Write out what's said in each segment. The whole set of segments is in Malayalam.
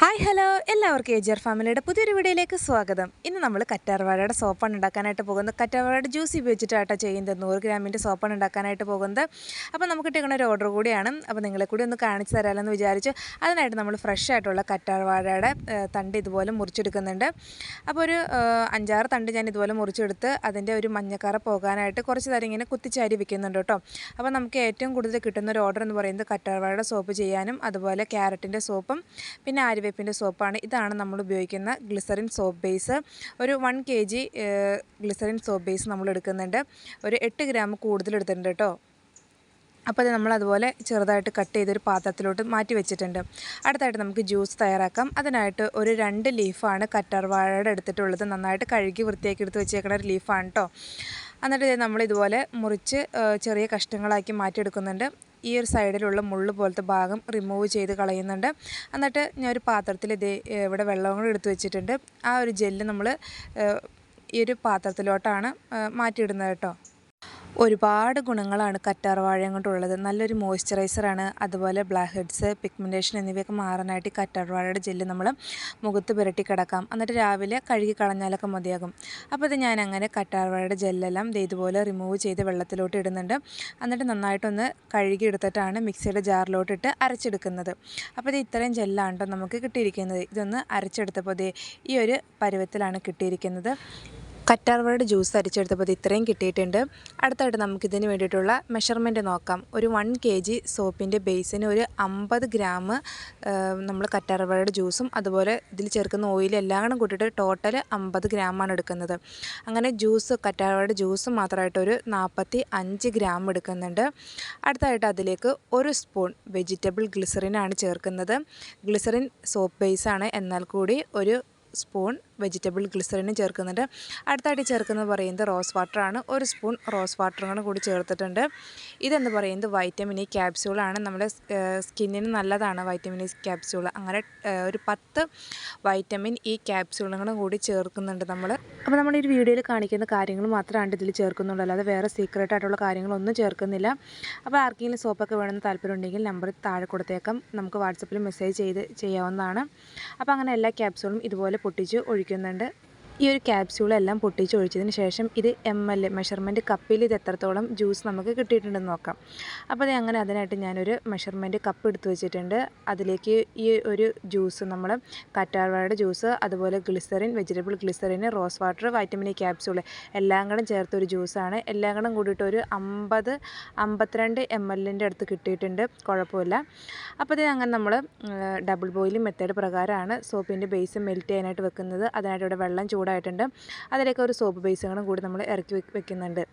Hi hello. എല്ലാവർക്കും ഏജിയർ ഫാമിലിയുടെ പുതിയൊരു വീഡിയോയിലേക്ക് സ്വാഗതം. ഇന്ന് നമ്മൾ കറ്റാർവാഴയുടെ സോപ്പാണ് ഉണ്ടാക്കാനായിട്ട് പോകുന്നത്. കറ്റാർവാഴയുടെ ജ്യൂസ് ഉപയോഗിച്ചിട്ടാട്ടോ ചെയ്യുന്നത്. നൂറ് ഗ്രാമിന്റെ സോപ്പാണ് ഉണ്ടാക്കാനായിട്ട് പോകുന്നത്. അപ്പോൾ നമുക്ക് കിട്ടുന്ന ഒരു ഓർഡർ കൂടിയാണ്. അപ്പോൾ നിങ്ങളെ കൂടി ഒന്ന് കാണിച്ചു തരാമെന്ന് വിചാരിച്ചു അതിനായിട്ട് നമ്മൾ ഫ്രഷ് ആയിട്ടുള്ള കറ്റാർവാഴയുടെ തണ്ട് ഇതുപോലെ മുറിച്ചെടുക്കുന്നുണ്ട്. അപ്പോൾ ഒരു അഞ്ചാറ് തണ്ട് ഞാൻ ഇതുപോലെ മുറിച്ചെടുത്ത് അതിന്റെ ഒരു മഞ്ഞക്കറ പോകാനായിട്ട് കുറച്ച് നേരം ഇങ്ങനെ കുത്തിച്ചാരി വെക്കുന്നുണ്ട് കേട്ടോ. അപ്പോൾ നമുക്ക് ഏറ്റവും കൂടുതൽ കിട്ടുന്ന ഒരു ഓർഡർ എന്ന് പറയുന്നത് കറ്റാർവാഴയുടെ സോപ്പ് ചെയ്യാനും അതുപോലെ ക്യാരറ്റിന്റെ സോപ്പും പിന്നെ ആര്യവേപ്പിന്റെ സോപ്പാണ്. ഇതാണ് നമ്മൾ ഉപയോഗിക്കുന്ന ഗ്ലിസറിൻ സോപ്പ് ബേസ് ഒരു one K G glycerin soap base നമ്മൾ എടുക്കുന്നുണ്ട്. ഒരു എട്ട് ഗ്രാം കൂടുതൽ എടുത്തിട്ടുണ്ട് കേട്ടോ. അപ്പോൾ അത് നമ്മൾ അതുപോലെ ചെറുതായിട്ട് കട്ട് ചെയ്തൊരു പാത്രത്തിലോട്ട് മാറ്റി വെച്ചിട്ടുണ്ട്. അടുത്തായിട്ട് നമുക്ക് ജ്യൂസ് തയ്യാറാക്കാം. അതിനായിട്ട് ഒരു രണ്ട് ലീഫാണ് കറ്റാർവാഴയുടെ എടുത്തിട്ടുള്ളത്. നന്നായിട്ട് കഴുകി വൃത്തിയാക്കി എടുത്ത് വെച്ചേക്കുന്ന ഒരു ലീഫാണ് കേട്ടോ എന്നിട്ട് നമ്മൾ ഇതുപോലെ മുറിച്ച് ചെറിയ കഷ്ണങ്ങളാക്കി മാറ്റിയെടുക്കുന്നുണ്ട്. ഈ ഒരു സൈഡിലുള്ള മുള്ള് പോലത്തെ ഭാഗം റിമൂവ് ചെയ്ത് കളയുന്നുണ്ട്. എന്നിട്ട് ഞാൻ ഒരു പാത്രത്തിൽ ഇത് ഇവിടെ വെള്ളം കൂടെ എടുത്തു വെച്ചിട്ടുണ്ട്. ആ ഒരു ജെല്ല് നമ്മൾ ഈ ഒരു പാത്രത്തിലോട്ടാണ് മാറ്റിയിടുന്നത് കേട്ടോ. ഒരുപാട് ഗുണങ്ങളാണ് കറ്റാർ വാഴയും കൊണ്ടുള്ളത്. നല്ലൊരു മോയ്സ്ചറൈസറാണ്. അതുപോലെ ബ്ലാക്ക് ഹെഡ്സ് പിഗ്മെന്റേഷൻ എന്നിവയൊക്കെ മാറാനായിട്ട് ഈ കറ്റാർ വാഴയുടെ ജെല്ല് നമ്മൾ മുഖത്ത് പുരട്ടി കിടക്കാം. എന്നിട്ട് രാവിലെ കഴുകി കളഞ്ഞാലൊക്കെ മതിയാകും. അപ്പോൾ ഇത് ഞാൻ അങ്ങനെ കറ്റാർവാഴയുടെ ജെല്ലെല്ലാം ദേ ഇതുപോലെ റിമൂവ് ചെയ്ത് വെള്ളത്തിലോട്ട് ഇടുന്നുണ്ട്. എന്നിട്ട് നന്നായിട്ടൊന്ന് കഴുകി എടുത്തിട്ടാണ് മിക്സിയുടെ ജാറിലോട്ടിട്ട് അരച്ചെടുക്കുന്നത്. അപ്പോൾ ഇത് ഇത്രയും ജെല്ലാണ് കേട്ടോ നമുക്ക് കിട്ടിയിരിക്കുന്നത്. ഇതൊന്ന് അരച്ചെടുത്തപ്പോൾ ഈ ഒരു പരുവത്തിലാണ് കിട്ടിയിരിക്കുന്നത്. കറ്റാർവാഴയുടെ ജ്യൂസ് അരിച്ചെടുത്തപ്പോൾ ഇത് ഇത്രയും കിട്ടിയിട്ടുണ്ട്. അടുത്തായിട്ട് നമുക്കിതിന് വേണ്ടിയിട്ടുള്ള മെഷർമെന്റ് നോക്കാം. ഒരു വൺ കെ ജി സോപ്പിന്റെ ബേസിന് ഒരു അമ്പത് ഗ്രാം നമ്മൾ കറ്റാർവാഴയുടെ ജ്യൂസും അതുപോലെ ഇതിൽ ചേർക്കുന്ന ഓയിൽ എല്ലാം കൂടെ കൂട്ടിയിട്ട് ടോട്ടൽ അമ്പത് ഗ്രാമാണ് എടുക്കുന്നത്. അങ്ങനെ ജ്യൂസ് കറ്റാർവാഴയുടെ ജ്യൂസ് മാത്രമായിട്ട് ഒരു നാൽപ്പത്തി അഞ്ച് ഗ്രാം എടുക്കുന്നുണ്ട്. അടുത്തായിട്ട് അതിലേക്ക് ഒരു സ്പൂൺ വെജിറ്റബിൾ ഗ്ലിസറിനാണ് ചേർക്കുന്നത്. ഗ്ലിസറിൻ സോപ്പ് ബേസാണ് എന്നാൽ കൂടി ഒരു സ്പൂൺ വെജിറ്റബിൾ ഗ്ലിസറിനും ചേർക്കുന്നുണ്ട്. അടുത്തായിട്ട് ചേർക്കുന്നത് പറയുന്നത് റോസ് വാട്ടറാണ്. ഒരു സ്പൂൺ റോസ് വാട്ടറും കൂടി ചേർത്തിട്ടുണ്ട്. ഇതെന്ന് പറയുന്നത് വൈറ്റമിൻ ഇ ക്യാപ്സ്യൂളാണ്. നമ്മുടെ സ്കിന്നിന് നല്ലതാണ് വൈറ്റമിൻ ഇ ക്യാപ്സ്യൂൾ അങ്ങനെ ഒരു പത്ത് വൈറ്റമിൻ ഇ ക്യാപ്സ്യൂളുകളും കൂടി ചേർക്കുന്നുണ്ട് നമ്മൾ അപ്പോൾ നമ്മൾ ഈ വീഡിയോയിൽ കാണിക്കുന്ന കാര്യങ്ങൾ മാത്രമാണ് ഇതിൽ ചേർക്കുന്നുള്ളൂ. അല്ലാതെ വേറെ സീക്രട്ട് ആയിട്ടുള്ള കാര്യങ്ങളൊന്നും ചേർക്കുന്നില്ല. അപ്പോൾ ആർക്കെങ്കിലും സോപ്പൊക്കെ വേണമെന്ന് താല്പര്യം ഉണ്ടെങ്കിൽ നമ്പർ താഴെ കൊടുത്തേക്കാം. നമുക്ക് വാട്സപ്പിൽ മെസ്സേജ് ചെയ്ത് ചെയ്യാവുന്നതാണ്. അപ്പോൾ അങ്ങനെ എല്ലാ ക്യാപ്സ്യൂളും ഇതുപോലെ പൊട്ടിച്ച് ഒഴിക്കുന്നുണ്ട് ഈ ഒരു ക്യാപ്സ്യൂളെല്ലാം പൊട്ടിച്ചൊഴിച്ചതിന് ശേഷം ഇത് എം എൽ മെഷർമെന്റ് കപ്പിൽ ഇത് എത്രത്തോളം ജ്യൂസ് നമുക്ക് കിട്ടിയിട്ടുണ്ടെന്ന് നോക്കാം. അപ്പോൾ അങ്ങനെ അതിനായിട്ട് ഞാനൊരു മെഷർമെന്റ് കപ്പ് എടുത്തു വെച്ചിട്ടുണ്ട്. അതിലേക്ക് ഈ ഒരു ജ്യൂസ് നമ്മൾ കറ്റാർവാഴയുടെ ജ്യൂസ് അതുപോലെ glycerin vegetable glycerin rose water vitamin capsule എല്ലാം കൂടെ ചേർത്ത ഒരു ജ്യൂസാണ് എല്ലാം കൂടെ കൂടിയിട്ട് ഒരു അമ്പത് അമ്പത്തിരണ്ട് എം എല്ലിന്റെ അടുത്ത് കിട്ടിയിട്ടുണ്ട്. കുഴപ്പമില്ല. അപ്പോൾ ഇത് അങ്ങനെ നമ്മൾ ഡബിൾ ബോയിലിംഗ് മെത്തേഡ് പ്രകാരമാണ് സോപ്പിന്റെ ബേസ് മെൽറ്റ് ചെയ്യാനായിട്ട് വെക്കുന്നത്. അതിനായിട്ട് ഇവിടെ വെള്ളം ചൂടായിട്ടുണ്ട്. അതിലേക്ക് ഒരു സോപ്പ് ബേസുകളും കൂടി നമ്മൾ ഇറക്കി വെക്ക് വെക്കുന്നുണ്ട്.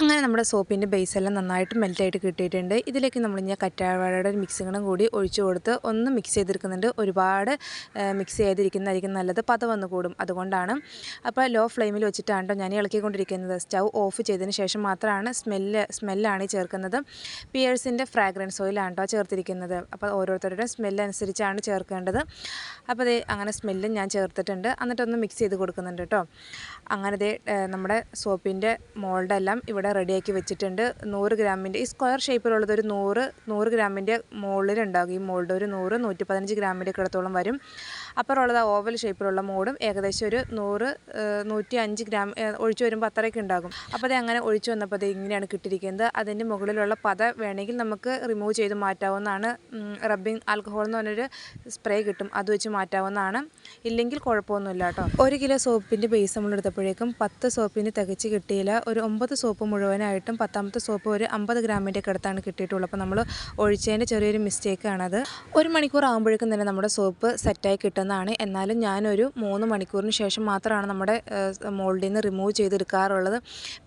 അങ്ങനെ നമ്മുടെ സോപ്പിന്റെ ബേസ് എല്ലാം നന്നായിട്ട് മെൽറ്റായിട്ട് കിട്ടിയിട്ടുണ്ട്. ഇതിലേക്ക് നമ്മൾ ഇനി കറ്റാവാഴയുടെ മിക്സിങ്ങളും കൂടി ഒഴിച്ചു കൊടുത്ത് ഒന്ന് മിക്സ് ചെയ്തിരിക്കുന്നുണ്ട് ഒരുപാട് മിക്സ് ചെയ്തിരിക്കുന്നതായിരിക്കും നല്ലത്. പത വന്ന് കൂടും അതുകൊണ്ടാണ്. അപ്പോൾ ലോ ഫ്ലെയിമിൽ വെച്ചിട്ടാണ് ട്ടോ ഞാൻ ഇളക്കിക്കൊണ്ടിരിക്കുന്നത്. സ്റ്റൗ ഓഫ് ചെയ്തതിന് ശേഷം മാത്രമാണ് സ്മെല്ല് സ്മെല്ലാണ് ചേർക്കുന്നത്. പിയേഴ്സിന്റെ ഫ്രാഗ്രൻസ് ഓയിലാണ് കേട്ടോ ചേർത്തിരിക്കുന്നത്. അപ്പോൾ ഓരോരുത്തരുടെ സ്മെല്ല് അനുസരിച്ചാണ് ചേർക്കേണ്ടത്. അപ്പോൾ അങ്ങനെ സ്മെല്ലും ഞാൻ ചേർത്തിട്ടുണ്ട്. എന്നിട്ടൊന്ന് മിക്സ് ചെയ്ത് കൊടുക്കുന്നുണ്ട് കേട്ടോ അങ്ങനെ ദേ നമ്മുടെ സോപ്പിന്റെ മോൾഡെല്ലാം ഇവിടെ റെഡിയാക്കി വെച്ചിട്ടുണ്ട്. നൂറ് ഗ്രാമിന്റെ ഈ സ്ക്വയർ ഷേപ്പിലുള്ളത് ഒരു നൂറ് നൂറ് ഗ്രാമിന്റെ മുകളിലുണ്ടാകും ഈ മോൾഡ് ഒരു നൂറ് നൂറ്റി പതിനഞ്ച് ഗ്രാമിന്റെ കിടത്തോളം വരും. അപ്പുറമുള്ളത് ഓവൽ ഷേപ്പിലുള്ള മോഡും ഏകദേശം ഒരു നൂറ് നൂറ്റി അഞ്ച് ഗ്രാം ഒഴിച്ചു വരുമ്പോൾ അത്രയൊക്കെ ഉണ്ടാകും. അപ്പോൾ അത് അങ്ങനെ ഒഴിച്ചു വന്നപ്പോൾ അത് ഇങ്ങനെയാണ് കിട്ടിയിരിക്കുന്നത്. അതിന്റെ മുകളിലുള്ള പത വേണമെങ്കിൽ നമുക്ക് റിമൂവ് ചെയ്ത് മാറ്റാവുന്നതാണ്. റബ്ബിംഗ് ആൽക്കഹോൾ എന്ന് പറഞ്ഞൊരു സ്പ്രേ കിട്ടും. അത് വെച്ച് മാറ്റാവുന്നതാണ്. ഇല്ലെങ്കിൽ കുഴപ്പമൊന്നുമില്ല കേട്ടോ ഒരു കിലോ സോപ്പിന്റെ ബേസ് നമ്മൾ എടുത്തപ്പോഴേക്കും പത്ത് സോപ്പിന് തികച്ച് കിട്ടിയില്ല. ഒരു ഒമ്പത് സോപ്പ് മുഴുവനായിട്ടും പത്താമത്തെ സോപ്പ് ഒരു അമ്പത് ഗ്രാമിന്റെ ഒക്കെ അടുത്താണ് കിട്ടിയിട്ടുള്ളത്. അപ്പോൾ നമ്മൾ ഒഴിച്ചതിന്റെ ചെറിയൊരു മിസ്റ്റേക്കാണത് ഒരു മണിക്കൂർ ആകുമ്പോഴേക്കും തന്നെ നമ്മുടെ സോപ്പ് സെറ്റായി കിട്ടുന്നതാണ്. എന്നാലും ഞാനൊരു മൂന്ന് മണിക്കൂറിന് ശേഷം മാത്രമാണ് നമ്മുടെ മോൾഡിൽ നിന്ന് റിമൂവ് ചെയ്തെടുക്കാറുള്ളത്.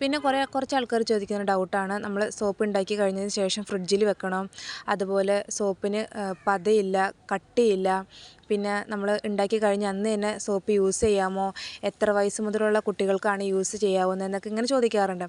പിന്നെ കുറേ കുറച്ച് ആൾക്കാർ ചോദിക്കുന്ന ഡൗട്ടാണ് നമ്മൾ സോപ്പ് ഉണ്ടാക്കി കഴിഞ്ഞതിന് ശേഷം ഫ്രിഡ്ജിൽ വെക്കണം? അതുപോലെ സോപ്പിന് പതയില്ല കട്ടിയില്ല പിന്നെ നമ്മൾ ഉണ്ടാക്കി കഴിഞ്ഞ് അന്ന് തന്നെ സോപ്പ് യൂസ് ചെയ്യാമോ? എത്ര വയസ്സ് മുതലുള്ള കുട്ടികൾക്കാണ് യൂസ് ചെയ്യാവുന്നത് എന്നൊക്കെ ഇങ്ങനെ ചോദിക്കാറുണ്ട്.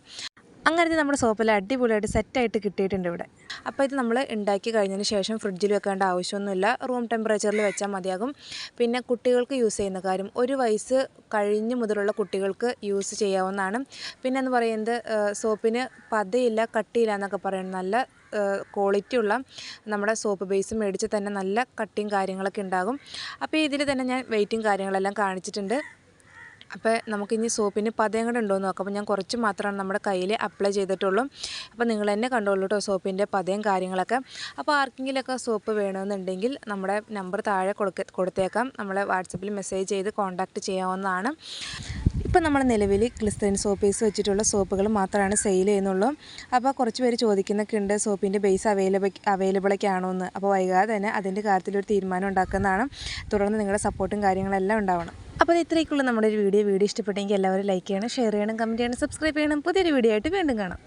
അങ്ങനത്തെ നമ്മുടെ സോപ്പെല്ലാം അടിപൊളിയായിട്ട് സെറ്റായിട്ട് കിട്ടിയിട്ടുണ്ട് ഇവിടെ. അപ്പോൾ ഇത് നമ്മൾ ഉണ്ടാക്കി കഴിഞ്ഞതിന് ശേഷം ഫ്രിഡ്ജിൽ വെക്കേണ്ട ആവശ്യമൊന്നുമില്ല. റൂം ടെമ്പറേച്ചറിൽ വെച്ചാൽ മതിയാകും. പിന്നെ കുട്ടികൾക്ക് യൂസ് ചെയ്യുന്ന കാര്യം ഒരു വയസ്സ് കഴിഞ്ഞ് മുതലുള്ള കുട്ടികൾക്ക് യൂസ് ചെയ്യാവുന്നതാണ്. പിന്നെ എന്ന് പറയുന്നത് സോപ്പിന് പതയില്ല കട്ടിയില്ല എന്നൊക്കെ പറയുന്നത് നല്ല ക്വാളിറ്റി ഉള്ള നമ്മുടെ സോപ്പ് ബേസ് മേടിച്ച് തന്നെ നല്ല കട്ടിങ് കാര്യങ്ങളൊക്കെ ഉണ്ടാകും. അപ്പോൾ ഇതിൽ തന്നെ ഞാൻ വെയിറ്റും കാര്യങ്ങളെല്ലാം കാണിച്ചിട്ടുണ്ട്. അപ്പോൾ നമുക്കിനി സോപ്പിന് പതയം കൂടെ ഉണ്ടോ എന്ന് നോക്കാം. അപ്പോൾ ഞാൻ കുറച്ച് മാത്രമാണ് നമ്മുടെ കയ്യിൽ അപ്ലൈ ചെയ്തിട്ടുള്ളൂ. അപ്പോൾ നിങ്ങൾ തന്നെ കണ്ടോളൂ കേട്ടോ സോപ്പിന്റെ പതയും കാര്യങ്ങളൊക്കെ. അപ്പോൾ ആർക്കെങ്കിലൊക്കെ സോപ്പ് വേണമെന്നുണ്ടെങ്കിൽ നമ്മുടെ നമ്പർ താഴെ കൊടുക്ക കൊടുത്തേക്കാം. നമ്മളെ വാട്സപ്പിൽ മെസ്സേജ് ചെയ്ത് കോൺടാക്റ്റ് ചെയ്യാവുന്നതാണ്. ഇപ്പോൾ നമ്മൾ നിലവിൽ ക്ലിസ്റ്റൈൻ സോപ്പേസ് വെച്ചിട്ടുള്ള സോപ്പുകൾ മാത്രമാണ് സെയിൽ ചെയ്യുന്നുള്ളൂ. അപ്പോൾ കുറച്ച് പേര് ചോദിക്കുന്നൊക്കെ ഉണ്ട് സോപ്പിന്റെ ബേസ് അവൈലബിൾ അവൈലബിളൊക്കെ ആണോ എന്ന്. അപ്പോൾ വൈകാതെ തന്നെ അതിന്റെ കാര്യത്തിലൊരു തീരുമാനം ഉണ്ടാക്കുന്നതാണ്. തുടർന്ന് നിങ്ങളുടെ സപ്പോർട്ടും കാര്യങ്ങളെല്ലാം ഉണ്ടാവണം. അപ്പോൾ ഇത്രയൊക്കെയുള്ള നമ്മുടെ ഒരു വീഡിയോ. വീഡിയോ ഇഷ്ടപ്പെട്ടെങ്കിൽ എല്ലാവരും ലൈക്ക് ചെയ്യണം ഷെയർ ചെയ്യണം കമന്റ് ചെയ്യണം സബ്സ്ക്രൈബ് ചെയ്യണം. പുതിയൊരു വീഡിയോ ആയിട്ട് വീണ്ടും കാണാം.